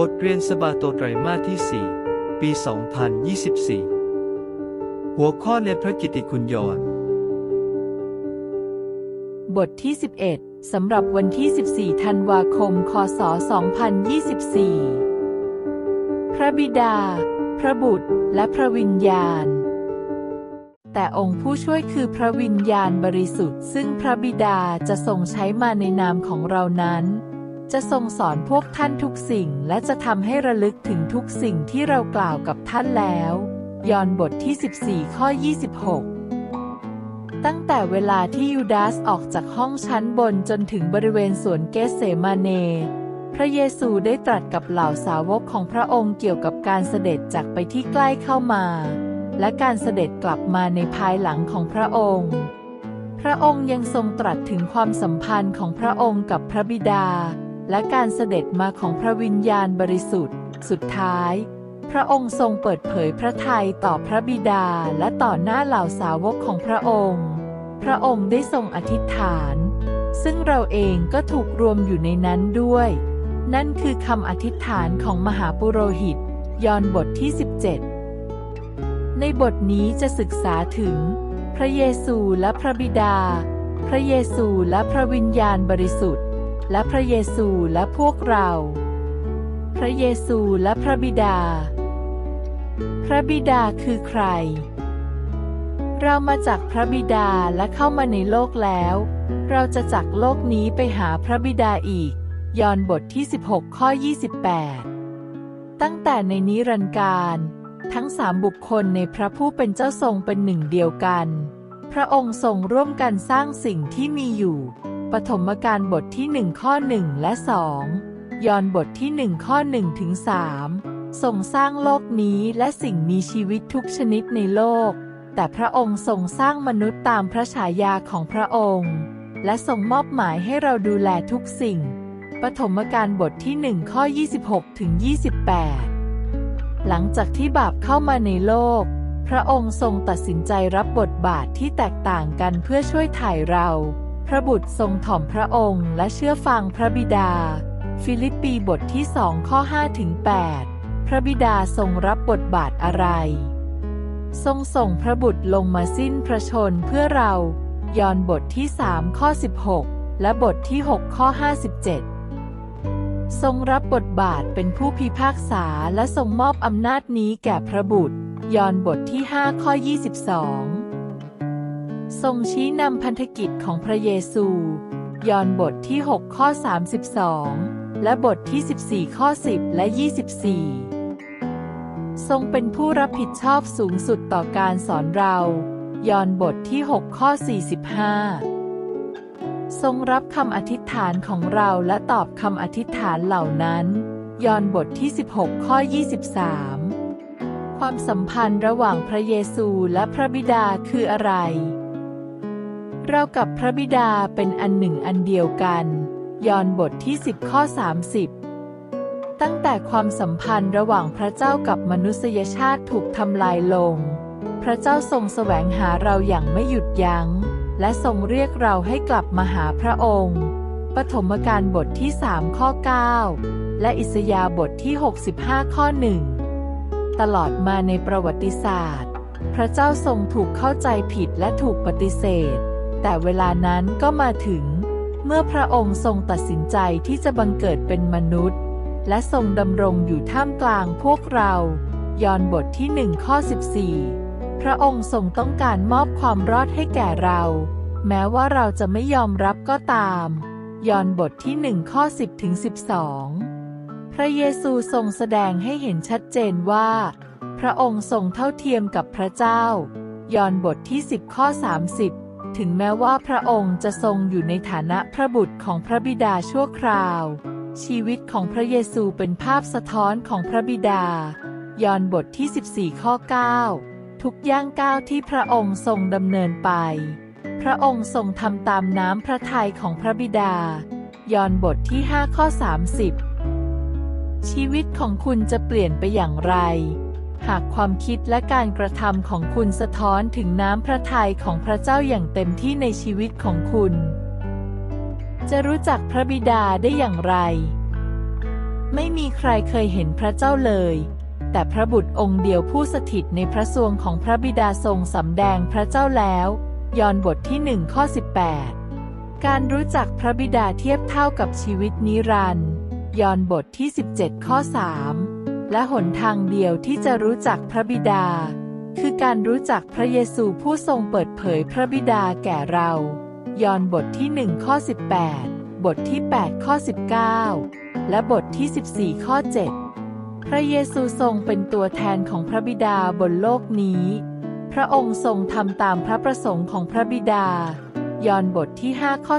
บทเรียนสบาโตไตรมาสที่ 4 ปี 2024 หัวข้อในพระกิตติคุณยอนบทที่ 11 สำหรับวันที่ 14 ธันวาคม คศ 2024 พระบิดา พระบุตร และพระวิญญาณ แต่องค์ผู้ช่วยคือพระวิญญาณบริสุทธิ์ ซึ่งพระบิดาจะทรงใช้มาในนามของเรานั้น จะทรงสอนพวกท่านทุกสิ่งและจะทำให้ระลึกถึงทุกสิ่งที่เรากล่าวกับท่านแล้ว ยอห์นบทที่ 14 ข้อ 26 ตั้งแต่เวลาที่ยูดาสออกจากห้องชั้นบนจนถึงบริเวณสวนเกสเซมาเน พระเยซูได้ตรัสกับเหล่าสาวกของพระองค์เกี่ยวกับการเสด็จจากไปที่ใกล้เข้ามา และการเสด็จกลับมาในภายหลังของพระองค์พระองค์ยังทรงตรัสถึงความสัมพันธ์ของพระองค์กับพระบิดา และการเสด็จมาของพระวิญญาณบริสุทธิ์ สุดท้าย พระองค์ทรงเปิดเผยพระทัยต่อพระบิดาและต่อหน้าเหล่าสาวกของพระองค์ พระองค์ได้ทรงอธิษฐาน ซึ่งเราเองก็ถูกรวมอยู่ในนั้นด้วย นั่นคือคำอธิษฐานของมหาปุโรหิต ยอห์นบทที่ 17 ในบทนี้จะศึกษาถึง พระเยซูและพระบิดา พระเยซูและพระวิญญาณบริสุทธิ์ และพระเยซูและพวกเรา พระเยซูและพระบิดา พระบิดาคือใคร เรามาจากพระบิดาและเข้ามาในโลกแล้ว เราจะจากโลกนี้ไปหาพระบิดาอีก ยอห์นบทที่ 16 ข้อ 28 ตั้งแต่ในนิรันดร์การทั้งสามบุคคลในพระผู้เป็นเจ้าทรงเป็นหนึ่งเดียวกัน พระองค์ทรงร่วมกันสร้างสิ่งที่มีอยู่ ปฐมกาลบทที่หนึ่งข้อหนึ่งและสองยอห์นบทที่หนึ่งข้อหนึ่งถึงสามทรงสร้างโลกนี้และสิ่งมีชีวิตทุกชนิดในโลก แต่พระองค์ทรงสร้างมนุษย์ตามพระฉายาของพระองค์ และทรงมอบหมายให้เราดูแลทุกสิ่ง ปฐมกาลบทที่หนึ่งข้อ26ถึง28 หลังจากที่บาปเข้ามาในโลก พระองค์ทรงตัดสินใจรับบทบาทที่แตกต่างกันเพื่อช่วยถ่ายเรา พระบุตรทรงถ่อมพระองค์และเชื่อฟังพระบิดา ฟิลิปปีบทที่สองข้อ5ถึง8พระบิดาทรงรับบทบาทอะไร ทรงส่งพระบุตรลงมาสิ้นพระชนเพื่อเรา ยอนบทที่3ข้อ16 และบทที่ 6 ข้อ 57 ทรงรับบทบาทเป็นผู้พิพากษาและทรงมอบอำนาจนี้แก่พระบุตร ยอนบทที่ 5 ข้อ 22 ทรงชี้นำพันธกิจของพระเยซู ยอห์นบทที่ 6 ข้อ 32 และบทที่ 14 ข้อ 10 และ 24 ทรงเป็นผู้รับผิดชอบสูงสุดต่อการสอนเรา ยอห์นบทที่ 6 ข้อ 45 ทรงรับคำอธิษฐานของเราและตอบคำอธิษฐานเหล่านั้น ยอห์นบทที่ 16 ข้อ 23 ความสัมพันธ์ระหว่างพระเยซูและพระบิดาคืออะไร เรากับพระบิดาเป็นอันหนึ่งอันเดียวกัน ยอห์นบทที่ 10 ข้อ 30 ตั้งแต่ความสัมพันธ์ระหว่างพระเจ้ากับมนุษยชาติถูกทำลายลง พระเจ้าทรงแสวงหาเราอย่างไม่หยุดยัง้ง และทรงเรียกเราให้กลับมาหาพระองค์ปฐมกาลบทที่ 3 ข้อ 9 และอิสยาบทที่ 65 ข้อ 1 ตลอดมาในประวัติศาสตร์ พระเจ้าทรงถูกเข้าใจผิดและถูกปฏิเสธ แต่เวลานั้นก็มาถึง เมื่อพระองค์ทรงตัดสินใจที่จะบังเกิดเป็นมนุษย์ และทรงดำรงอยู่ท่ามกลางพวกเรา ยอห์นบทที่หนึ่งข้อ 14 พระองค์ทรงต้องการมอบความรอดให้แก่เรา แม้ว่าเราจะไม่ยอมรับก็ตาม ยอห์นบทที่หนึ่งข้อ 10ถึง12 พระเยซูทรงแสดงให้เห็นชัดเจนว่า พระองค์ทรงเท่าเทียมกับพระเจ้า ยอห์นบทที่ 10 ข้อ 30 ถึงแม้ว่าพระองค์จะทรงอยู่ในฐานะพระบุตรของพระบิดาชั่วคราว ชีวิตของพระเยซูเป็นภาพสะท้อนของพระบิดา ยอห์นบทที่ 14 ข้อ 9 ทุกย่างก้าวที่พระองค์ทรงดำเนินไป พระองค์ทรงทำตามน้ำพระทัยของพระบิดา ยอห์นบทที่ 5 ข้อ 30 ชีวิตของคุณจะเปลี่ยนไปอย่างไร หากความคิดและการกระทำของคุณสะท้อนถึงน้ำพระทัยของพระเจ้าอย่างเต็มที่ในชีวิตของคุณ จะรู้จักพระบิดาได้อย่างไร ไม่มีใครเคยเห็นพระเจ้าเลย แต่พระบุตรองค์เดียวผู้สถิตในพระสวงของพระบิดาทรงสำแดงพระเจ้าแล้ว ยอห์นบทที่หนึ่งข้อ 18 การรู้จักพระบิดาเทียบเท่ากับชีวิตนิรันดร์ยอห์นบทที่ 17 ข้อ 3 และหนทางเดียวที่จะรู้จักพระบิดา คือการรู้จักพระเยซูผู้ทรงเปิดเผยพระบิดาแก่เรา ยอห์นบทที่1ข้อ18 บทที่ 8 ข้อ 19 และบทที่ 14 ข้อ 7 พระเยซูทรงเป็นตัวแทนของพระบิดาบนโลกนี้ พระองค์ทรงทำตามพระประสงค์ของพระบิดา ยอห์นบทที่5ข้อ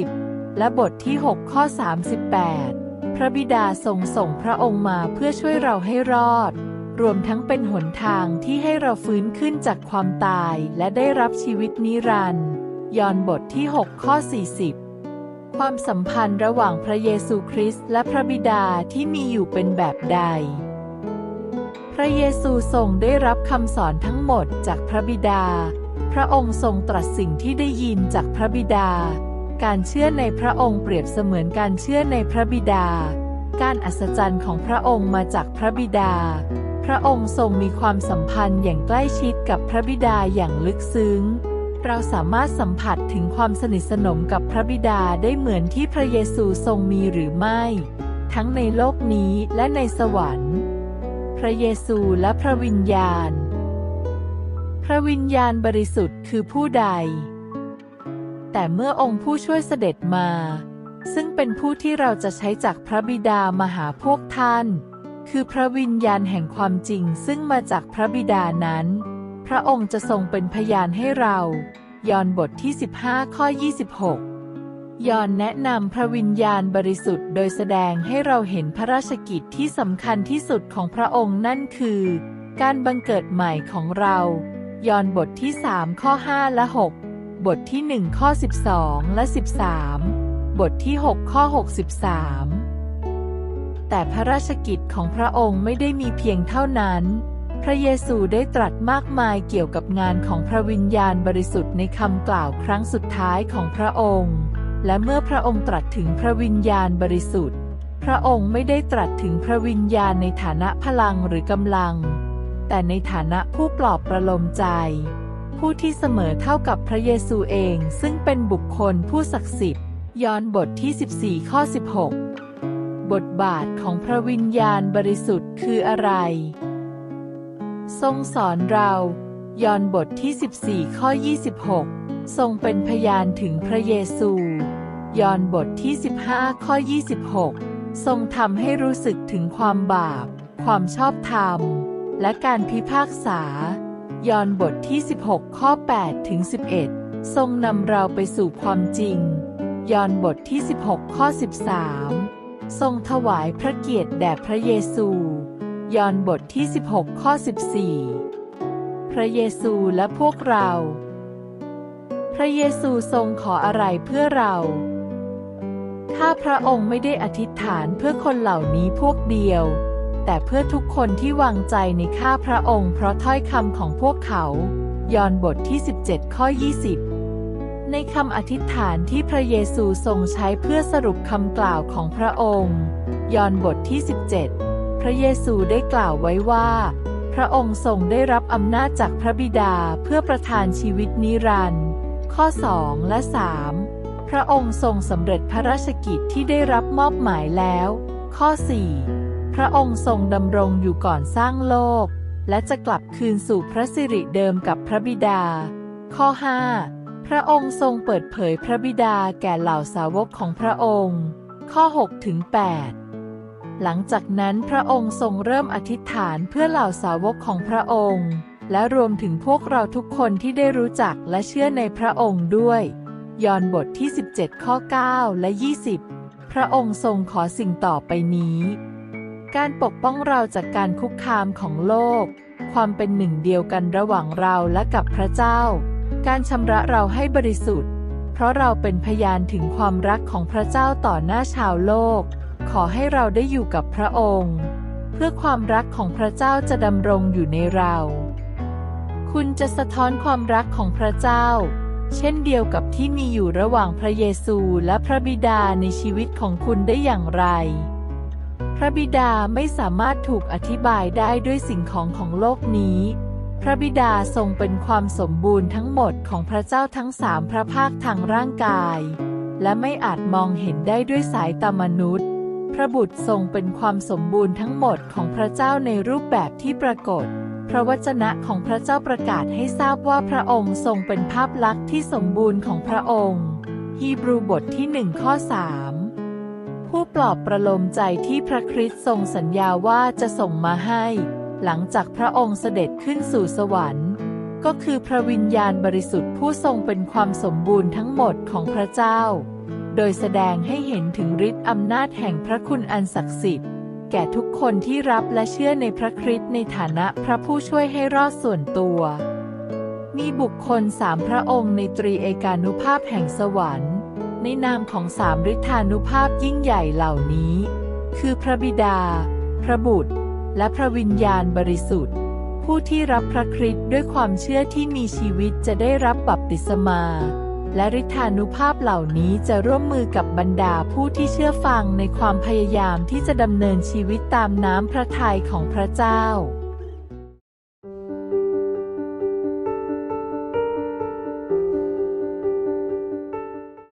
30 และบทที่ 6 ข้อ 38 ระบิดาทรงส่งพระองค์มาเพื่อช่วยเราให้รอด รวมทั้งเป็นหนทางที่ให้เราฟื้นขึ้นจากความตายและได้รับชีวิตนิรันดร์ยอห์นบทที่ 6 ข้อ 40 ความสัมพันธ์ระหว่างพระเยซูคริสต์และพระบิดาที่มีอยู่เป็นแบบใด พระเยซูทรงได้รับคำสอนทั้งหมดจากพระบิดา พระองค์ทรงตรัสสิ่งที่ได้ยินจากพระบิดา การเชื่อในพระองค์เปรียบเสมือนการเชื่อในพระบิดา การอัศจรรย์ของพระองค์มาจากพระบิดา พระองค์ทรงมีความสัมพันธ์อย่างใกล้ชิดกับพระบิดาอย่างลึกซึ้ง เราสามารถสัมผัสถึงความสนิทสนมกับพระบิดาได้เหมือนที่พระเยซูทรงมีหรือไม่ ทั้งในโลกนี้และในสวรรค์ พระเยซูและพระวิญญาณ พระวิญญาณบริสุทธิ์คือผู้ใด แต่เมื่อองค์ผู้ช่วยเสด็จมา ซึ่งเป็นผู้ที่เราจะใช้จากพระบิดามาหาพวกท่าน คือพระวิญญาณแห่งความจริงซึ่งมาจากพระบิดานั้น พระองค์จะทรงเป็นพยานให้เรา ยอห์นบทที่ 15 ข้อ 26 ยอห์นแนะนำพระวิญญาณบริสุทธิ์โดยแสดงให้เราเห็นพระราชกิจที่สำคัญที่สุดของพระองค์นั่นคือ การบังเกิดใหม่ของเรา ยอห์นบทที่ 3 ข้อ 5 และ 6 บทที่ 1 ข้อ 12 และ 13 บทที่ 6 ข้อ 63 แต่พระราชกิจของพระองค์ไม่ได้มีเพียงเท่านั้น พระเยซูได้ตรัสมากมายเกี่ยวกับงานของพระวิญญาณบริสุทธิ์ในคำกล่าวครั้งสุดท้ายของพระองค์ และเมื่อพระองค์ตรัสถึงพระวิญญาณบริสุทธิ์ พระองค์ไม่ได้ตรัสถึงพระวิญญาณในฐานะพลังหรือกำลัง แต่ในฐานะผู้ปลอบประโลมใจ ผู้ที่เสมอเท่ากับพระเยซูเอง ซึ่งเป็นบุคคลผู้ศักดิ์สิทธิ์ยอห์นบทที่ 14 ข้อ 16 บทบาทของพระวิญญาณบริสุทธิ์คืออะไร ทรงสอนเรายอห์นบทที่ 14 ข้อ 26 ทรงเป็นพยานถึงพระเยซูยอห์นบทที่ 15 ข้อ 26 ทรงทำให้รู้สึกถึงความบาป ความชอบธรรม และการพิพากษา ยอห์นบทที่ 16 ข้อ 8 ถึง 11 ทรงนำเราไปสู่ความจริง ยอห์นบทที่ 16 ข้อ 13 ทรงถวายพระเกียรติแด่พระเยซู ยอห์นบทที่ 16 ข้อ 14 พระเยซูและพวกเรา พระเยซูทรงขออะไรเพื่อเราถ้าพระองค์ไม่ได้อธิษฐานเพื่อคนเหล่านี้พวกเดียว แต่เพื่อทุกคนที่วางใจในข้าพระองค์เพราะถ้อยคำของพวกเขา ยอห์นบทที่ 17 ข้อ 20 ในคำอธิษฐานที่พระเยซูทรงใช้เพื่อสรุปคำกล่าวของพระองค์ ยอห์นบทที่ 17 พระเยซูได้กล่าวไว้ว่า พระองค์ทรงได้รับอำนาจจากพระบิดาเพื่อประทานชีวิตนิรันดร์ข้อ 2 และ 3 พระองค์ทรงสำเร็จพระราชกิจที่ได้รับมอบหมายแล้ว ข้อ 4 พระองค์ทรงดำรงอยู่ก่อนสร้างโลก และจะกลับคืนสู่พระสิริเดิมกับพระบิดา ข้อ 5 พระองค์ทรงเปิดเผยพระบิดาแก่เหล่าสาวกของพระองค์ ข้อ6ถึง8หลังจากนั้นพระองค์ทรงเริ่มอธิษฐานเพื่อเหล่าสาวกของพระองค์ และรวมถึงพวกเราทุกคนที่ได้รู้จักและเชื่อในพระองค์ด้วย ยอห์นบทที่ 17 ข้อ 9 และ 20 พระองค์ทรงขอสิ่งต่อไปนี้ การปกป้องเราจากการคุกคามของโลก ความเป็นหนึ่งเดียวกันระหว่างเราและกับพระเจ้า การชำระเราให้บริสุทธิ์ เพราะเราเป็นพยานถึงความรักของพระเจ้าต่อหน้าชาวโลก ขอให้เราได้อยู่กับพระองค์ เพื่อความรักของพระเจ้าจะดำรงอยู่ในเรา คุณจะสะท้อนความรักของพระเจ้า เช่นเดียวกับที่มีอยู่ระหว่างพระเยซูและพระบิดาในชีวิตของคุณได้อย่างไร ระบิดาไม่สามารถถูกอธิบายได้ด้วยสิ่งของของโลกนี้ พระบิดาทรงเป็นความสมบูรณ์ทั้งหมดของพระเจ้าทั้งสามพระภาคทางร่างกาย และไม่อาจมองเห็นได้ด้วยสายตามนุษย์ พระบุตรทรงเป็นความสมบูรณ์ทั้งหมดของพระเจ้าในรูปแบบที่ปรากฏ พระวจนะของพระเจ้าประกาศให้ทราบว่าพระองค์ทรงเป็นภาพลักษณ์ที่สมบูรณ์ของพระองค์ ฮีบรูบทที่หนึ่งข้อสาม ปลอบประโลมใจที่พระคริสต์ทรงสัญญาว่าจะส่งมาให้ หลังจากพระองค์เสด็จขึ้นสู่สวรรค์ ก็คือพระวิญญาณบริสุทธิ์ผู้ทรงเป็นความสมบูรณ์ทั้งหมดของพระเจ้า โดยแสดงให้เห็นถึงฤทธิ์อำนาจแห่งพระคุณอันศักดิ์สิทธิ์ แก่ทุกคนที่รับและเชื่อในพระคริสต์ในฐานะพระผู้ช่วยให้รอดส่วนตัว มีบุคคลสามพระองค์ในตรีเอกานุภาพแห่งสวรรค์ ในนามของสามฤทธานุภาพยิ่งใหญ่เหล่านี้ คือพระบิดา พระบุตร และพระวิญญาณบริสุทธิ์ ผู้ที่รับพระคริสต์ด้วยความเชื่อที่มีชีวิตจะได้รับบัพติศมา และฤทธานุภาพเหล่านี้จะร่วมมือกับบรรดาผู้ที่เชื่อฟังในความพยายามที่จะดำเนินชีวิตตามน้ำพระทัยของพระเจ้า